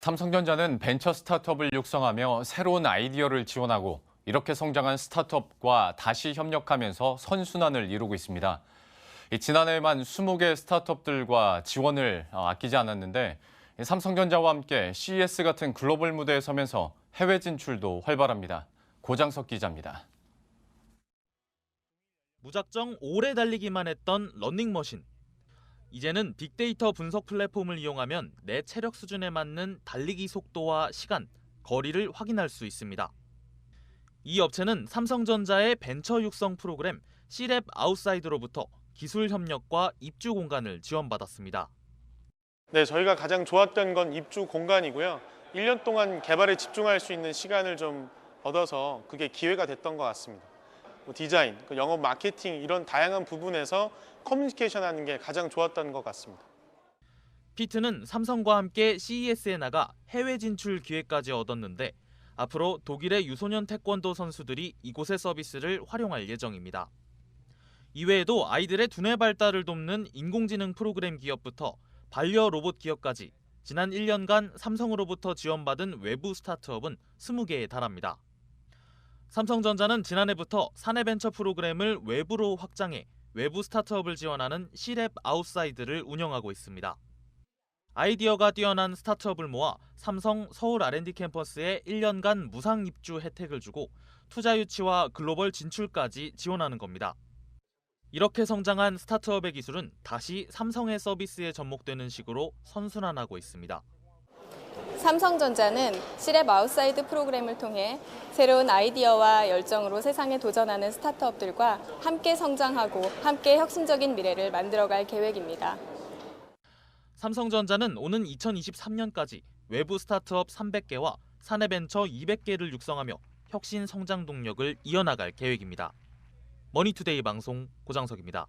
삼성전자는 벤처 스타트업을 육성하며 새로운 아이디어를 지원하고 이렇게 성장한 스타트업과 다시 협력하면서 선순환을 이루고 있습니다. 이 지난해에만 20개 스타트업들과 지원을 어, 아끼지 않았는데 이 삼성전자와 함께 CES 같은 글로벌 무대에 서면서 해외 진출도 활발합니다. 고장석 기자입니다. 무작정 오래 달리기만 했던 런닝머신. 이제는 빅데이터 분석 플랫폼을 이용하면 내 체력 수준에 맞는 달리기 속도와 시간, 거리를 확인할 수 있습니다. 이 업체는 삼성전자의 벤처 육성 프로그램 C랩 아웃사이드로부터 기술 협력과 입주 공간을 지원받았습니다. 네, 저희가 가장 좋았던 건 입주 공간이고요. 1년 동안 개발에 집중할 수 있는 시간을 좀 얻어서 그게 기회가 됐던 것 같습니다. 뭐 디자인, 그 영업 마케팅 이런 다양한 부분에서 커뮤니케이션 하는 게 가장 좋았던 것 같습니다. 피트는 삼성과 함께 CES에 나가 해외 진출 기회까지 얻었는데 앞으로 독일의 유소년 태권도 선수들이 이곳의 서비스를 활용할 예정입니다. 이외에도 아이들의 두뇌 발달을 돕는 인공지능 프로그램 기업부터 반려 로봇 기업까지 지난 1년간 삼성으로부터 지원받은 외부 스타트업은 20개에 달합니다. 삼성전자는 지난해부터 사내 벤처 프로그램을 외부로 확장해 외부 스타트업을 지원하는 C랩 아웃사이드를 운영하고 있습니다. 아이디어가 뛰어난 스타트업을 모아 삼성 서울 R&D 캠퍼스에 1년간 무상 입주 혜택을 주고 투자 유치와 글로벌 진출까지 지원하는 겁니다. 이렇게 성장한 스타트업의 기술은 다시 삼성의 서비스에 접목되는 식으로 선순환하고 있습니다. 삼성전자는 시랩 아웃사이드 프로그램을 통해 새로운 아이디어와 열정으로 세상에 도전하는 스타트업들과 함께 성장하고 함께 혁신적인 미래를 만들어갈 계획입니다. 삼성전자는 오는 2023년까지 외부 스타트업 300개와 사내 벤처 200개를 육성하며 혁신 성장 동력을 이어나갈 계획입니다. 머니투데이 방송 고장석입니다.